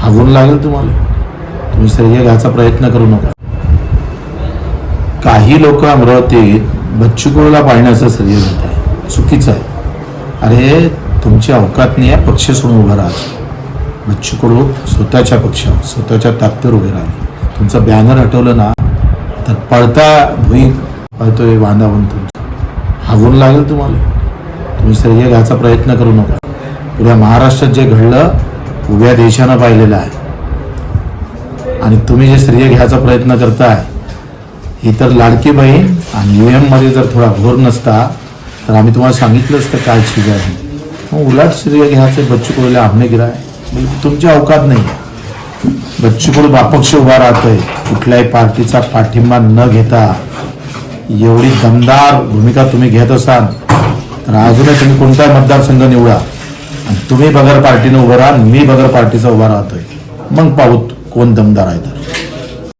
हागून लागेल तुम्हाला. तुम्ही श्रेय घ्यायचा प्रयत्न करू नका. काही लोक अमरावतीत बच्चूकुळला पाळण्याचं श्रेय घेत आहे चुकीचं आहे. अरे तुमची अवकात नाही आहे पक्ष सोडून उभा राहा. बच्चूकुळू स्वतःच्या पक्षावर स्वतःच्या ताकदीवर उभे राहिले तुमचं बॅनर हटवलं ना तर पळता भुई पळतोय बांधावून तुमचं. हागून लागेल तुम्हाला. तुम्ही श्रेय घ्यायचा प्रयत्न करू नका. पुऱ्या महाराष्ट्रात जे घडलं उभ्या देशानं पाहिलेलं आहे. आणि तुम्ही जे श्रेय घ्यायचा प्रयत्न करताय ही तर लाडकी बहीण आणि यू एममध्ये जर थोडा घोर नसता तर आम्ही तुम्हाला सांगितलं असतं काय चीज आहे. मग उलट श्रेय घ्यायचं बच्चू कडूला आमने गिराय. म्हणजे तुमची अवकात नाही. बच्चू कडू बापक्ष उभा राहतोय. कुठल्याही पार्टीचा पाठिंबा न घेता एवढी दमदार भूमिका तुम्ही घेत असाल तर अजूनही तुम्ही कोणताही मतदारसंघ निवडा. तुम्ही बगर पार्टीनं उभं राहा मी बगर पार्टीचा उभा राहतोय. मग पाहू कोण दमदार आहे तर?